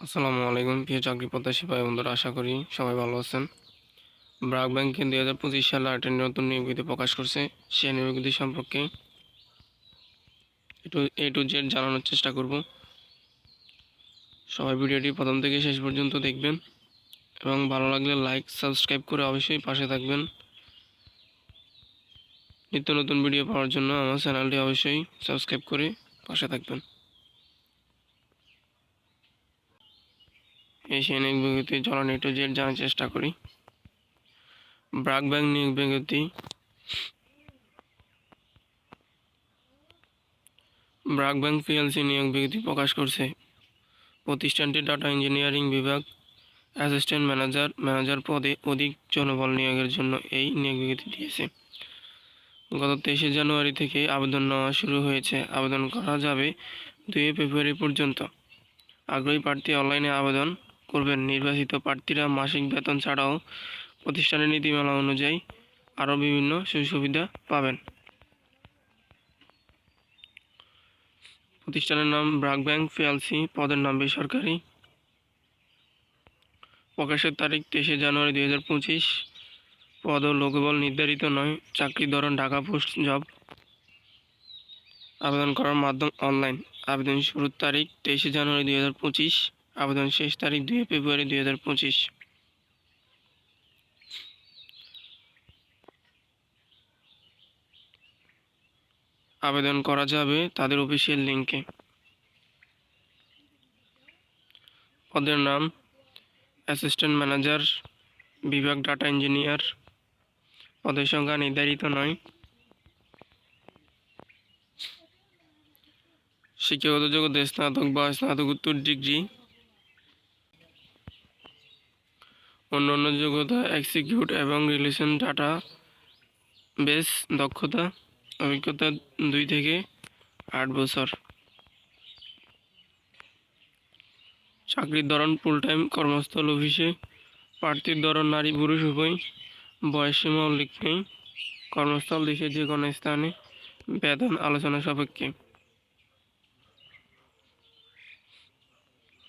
আসসালামু আলাইকুম, প্রিয় চাকরি প্রত্যাশী ভাই বন্ধুরা, আশা করি সবাই ভালো আছেন। ব্রাক ব্যাংকে দুই হাজার পঁচিশ সালে আটের নতুন নিয়োগ বিধি প্রকাশ করছে। সেই নিয়োগ বিধি সম্পর্কে একটু এ টু জেড জানানোর চেষ্টা করব। সবাই ভিডিওটি প্রথম থেকে শেষ পর্যন্ত দেখবেন এবং ভালো লাগলে লাইক, সাবস্ক্রাইব করে অবশ্যই পাশে থাকবেন। নিত্য নতুন ভিডিও পাওয়ার জন্য আমার চ্যানেলটি অবশ্যই সাবস্ক্রাইব করে পাশে থাকবেন। সেই নিয়োগ বিজ্ঞপ্তি চলন একটু জেড জানার চেষ্টা করি। ব্রাক ব্যাংক নিয়োগ বিজ্ঞপ্তি। ব্রাক ব্যাংক পিএলসি নিয়োগ বিজ্ঞপ্তি প্রকাশ করছে। প্রতিষ্ঠানটি ডাটা ইঞ্জিনিয়ারিং বিভাগ। অ্যাসিস্ট্যান্ট ম্যানেজার ম্যানেজার পদে অধিক জনবল নিয়োগের জন্য এই নিয়োগ বিজ্ঞপ্তি দিয়েছে। গত তেইশে জানুয়ারি থেকে আবেদন নেওয়া শুরু হয়েছে। আবেদন করা যাবে দুই ফেব্রুয়ারি পর্যন্ত। আগ্রহী প্রার্থী অনলাইনে আবেদন করবেন। নির্বাচিত প্রার্থীরা মাসিক বেতন ছাড়াও প্রতিষ্ঠানের নীতিমালা অনুযায়ী আরও বিভিন্ন সুযোগ সুবিধা পাবেন। প্রতিষ্ঠানের নাম ব্রাক ব্যাংক পিএলসি, পদের নাম বেসরকারি। প্রকাশের তারিখ তেইশে জানুয়ারি দুই হাজার পঁচিশ। পদ ও লোকবল নির্ধারিত নয় চাকরির ধরন, ঢাকা পোস্ট জব। আবেদন করার মাধ্যম অনলাইন। আবেদন শুরুর তারিখ তেইশে জানুয়ারি দুই হাজার পঁচিশ। আবেদন শেষ তারিখ দুই ফেব্রুয়ারি দুই হাজার পঁচিশ। আবেদন করা যাবে তাদের অফিসিয়াল লিঙ্কে পদের নাম অ্যাসিস্ট্যান্ট ম্যানেজার বিভাগ ডাটা ইঞ্জিনিয়ার পদের সংখ্যা নির্ধারিত নয়। শিক্ষাগত যোগ্যতা স্নাতক বা স্নাতকোত্তর ডিগ্রি অন্যান্য যোগ্যতা এক্সিকিউট এবং রিলেশন ডাটা বেস দক্ষতা, অভিজ্ঞতা দুই থেকে আট বছর। চাকরির ধরন ফুল টাইম কর্মস্থল অফিসে প্রার্থীর ধরন নারী পুরুষ উভয় বয়সসীমা উল্লেখ নেই। কর্মস্থল দেশের যে কোনো স্থানে বেতন আলোচনা সাপেক্ষে।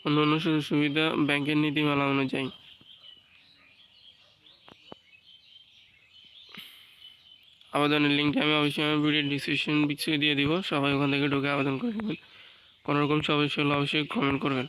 অন্যান্য সুযোগ সুবিধা ব্যাংকের নীতিমালা অনুযায়ী। আবেদনের লিঙ্কটা আমি অবশ্যই আমার ভিডিও ডিসক্রিপশন বিক্সে দিয়ে দিব। সবাই ওখান থেকে ঢুকে আবেদন করে নেবেন। কোনো রকম সমস্যা হলে অবশ্যই কমেন্ট করবেন।